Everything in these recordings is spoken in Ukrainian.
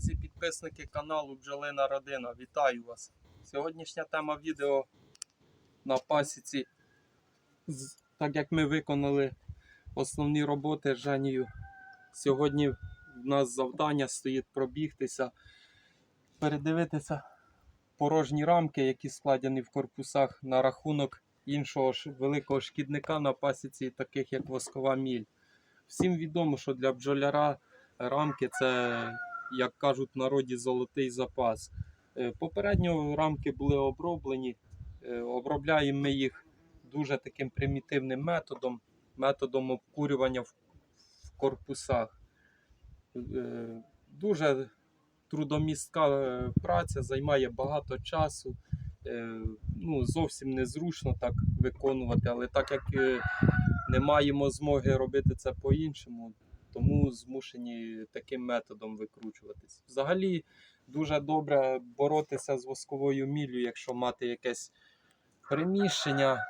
друзі, підписники каналу Бджолина Родина. Вітаю вас! Сьогоднішня тема відео на пасіці. Так як ми виконали основні роботи з Женією, сьогодні в нас завдання стоїть пробігтися, передивитися порожні рамки, які складені в корпусах на рахунок іншого великого шкідника на пасіці, таких як воскова міль. Всім відомо, що для бджоляра рамки це, як кажуть в народі, золотий запас. Е, Попередньо рамки були оброблені. Е, Обробляємо ми їх дуже таким примітивним методом, методом обкурювання в корпусах. Е, Дуже трудомістка праця, займає багато часу. Ну, зовсім незручно так виконувати, але так як не маємо змоги робити це по-іншому, тому змушені таким методом викручуватись. Взагалі дуже добре боротися з восковою міллю, якщо мати якесь приміщення,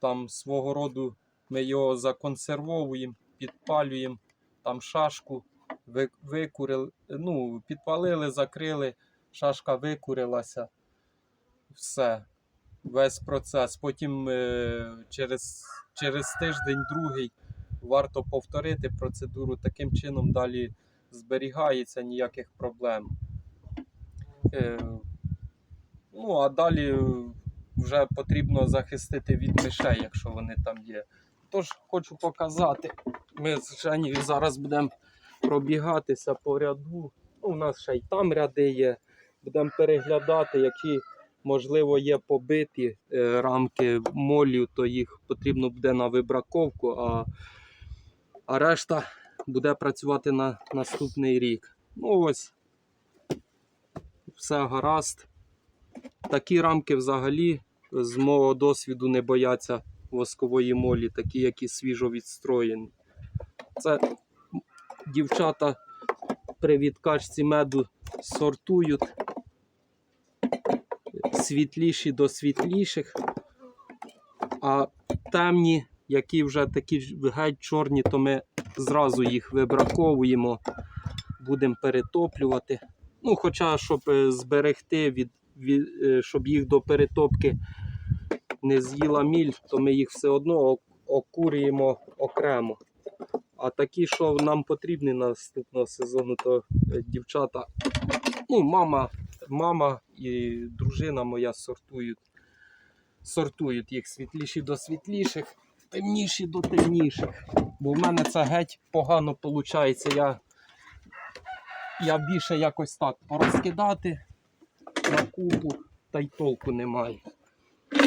там свого роду ми його законсервовуємо, підпалюємо, там шашку викурили, ну, підпалили, закрили, шашка викурилася. Все. Весь процес. Потім е, через, через тиждень-другий варто повторити процедуру. Таким чином далі зберігається ніяких проблем. Е, ну, а далі вже потрібно захистити від мишей, якщо вони там є. Тож хочу показати. Ми з Женєю зараз будемо пробігатися по ряду. Ну, у нас ще й там ряди є. Будемо переглядати, які, можливо, є побиті е, рамки молів, то їх потрібно буде на вибраковку, а, а решта буде працювати на наступний рік. Ну ось, все гаразд. Такі рамки взагалі з мого досвіду не бояться воскової молі, такі, які свіжо відстроєні. Це дівчата при відкачці меду сортують світліші до світліших, а темні, які вже такі геть чорні, то ми зразу їх вибраковуємо, будемо перетоплювати. Ну, хоча, щоб е, зберегти, від, від, е, щоб їх до перетопки не з'їла міль, то ми їх все одно окурюємо окремо. А такі, що нам потрібні наступного сезону, то е, дівчата, ну, мама, мама і дружина моя сортують. Сортують їх світліші до світліших, темніші до темніших. Бо в мене це геть погано виходить. Я, я більше якось так порозкидати на купу, та й толку немає.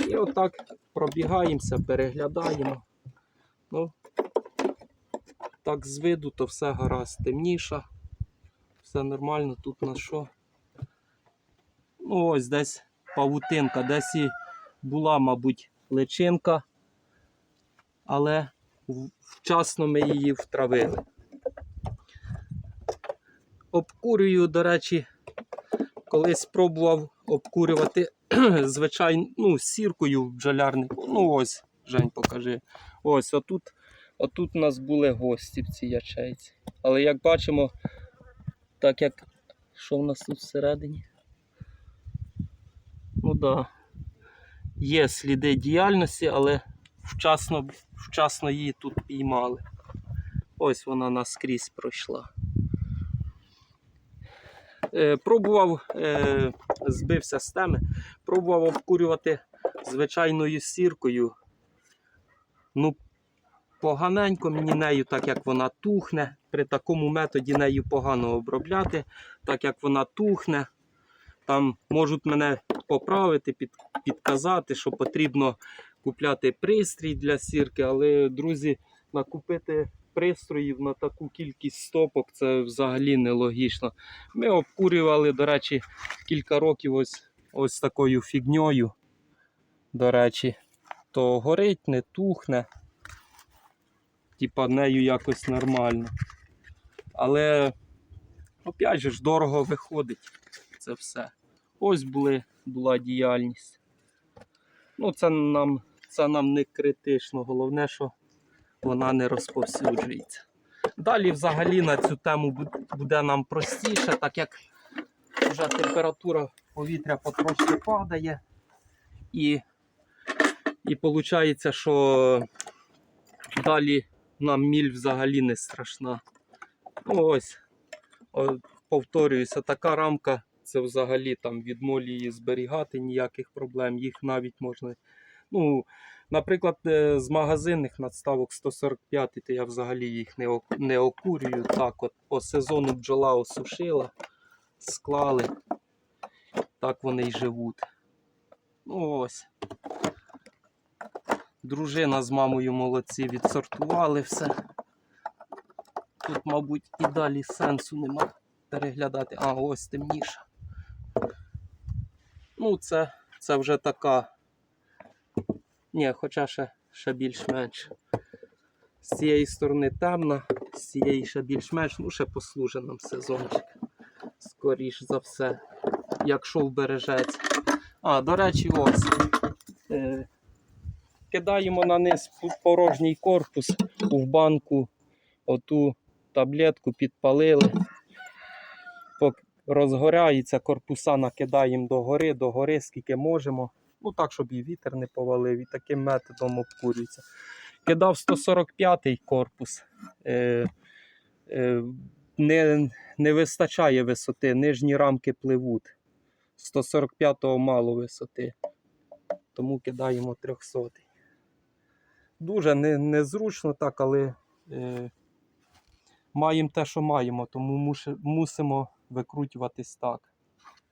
І отак пробігаємося, переглядаємо. Ну, так з виду, то все гаразд темніша. Все нормально, тут на що. Ну ось десь павутинка, десь і була, мабуть, личинка, але вчасно ми її втравили. Обкурюю, до речі, колись пробував обкурювати звичайно, ну, сіркою в бджолярнику. Ну ось, Жень, покажи. Ось отут Отут у нас були гості в цій ячейці. Але як бачимо, так як. Що в нас тут всередині? Ну. Да. Є сліди діяльності, але вчасно, вчасно її тут піймали. Ось вона наскрізь пройшла. Е, пробував, е, збився з теми, пробував обкурювати звичайною сіркою. Ну, поганенько мені нею, так як вона тухне. При такому методі нею погано обробляти, так як вона тухне. Там можуть мене поправити, під, підказати, що потрібно купляти пристрій для сірки, але, друзі, накупити пристроїв на таку кількість стопок це взагалі нелогічно. Ми обкурювали, до речі, кілька років ось, ось такою фігньою. До речі, то горить, не тухне типа нею якось нормально. Але, опять же ж, дорого виходить це все. Ось були, була діяльність. Ну, це нам, це нам не критично. Головне, що вона не розповсюджується. Далі взагалі на цю тему буде нам простіше, так як вже температура повітря потрошки падає. І, і виходить, що далі нам міль взагалі не страшна. Ну, ось, повторююся, така рамка це взагалі там від молі її зберігати ніяких проблем. Їх навіть можна. Ну, наприклад, е, з магазинних надставок 145, то я взагалі їх не, окурюю. Так, от по сезону бджола осушила, склали. Так вони й живуть. Ну ось. Дружина з мамою молодці відсортували все. Тут, мабуть, і далі сенсу нема переглядати. А, ось темніша. Ну, це, це вже така. Ні, хоча ще, ще більш-менш. З цієї сторони темна, з цієї ще більш-менш, ну ще послужить нам сезончик. Скоріш за все. Якщо вбережеться. А, до речі, ось. Е, кидаємо на низ порожній корпус в банку оту таблетку підпалили. Розгоряється, корпуса накидаємо догори, догори, скільки можемо. Ну так, щоб і вітер не повалив, і таким методом обкурюється. Кидав 145-й корпус. Е, е, не, не вистачає висоти, нижні рамки пливуть. 145-го мало висоти. Тому кидаємо 300 Дуже не, незручно так, але е, маємо те, що маємо, тому мусимо викрутюватись так.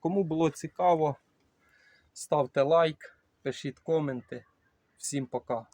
Кому було цікаво, ставте лайк, пишіть коменти. Всім пока.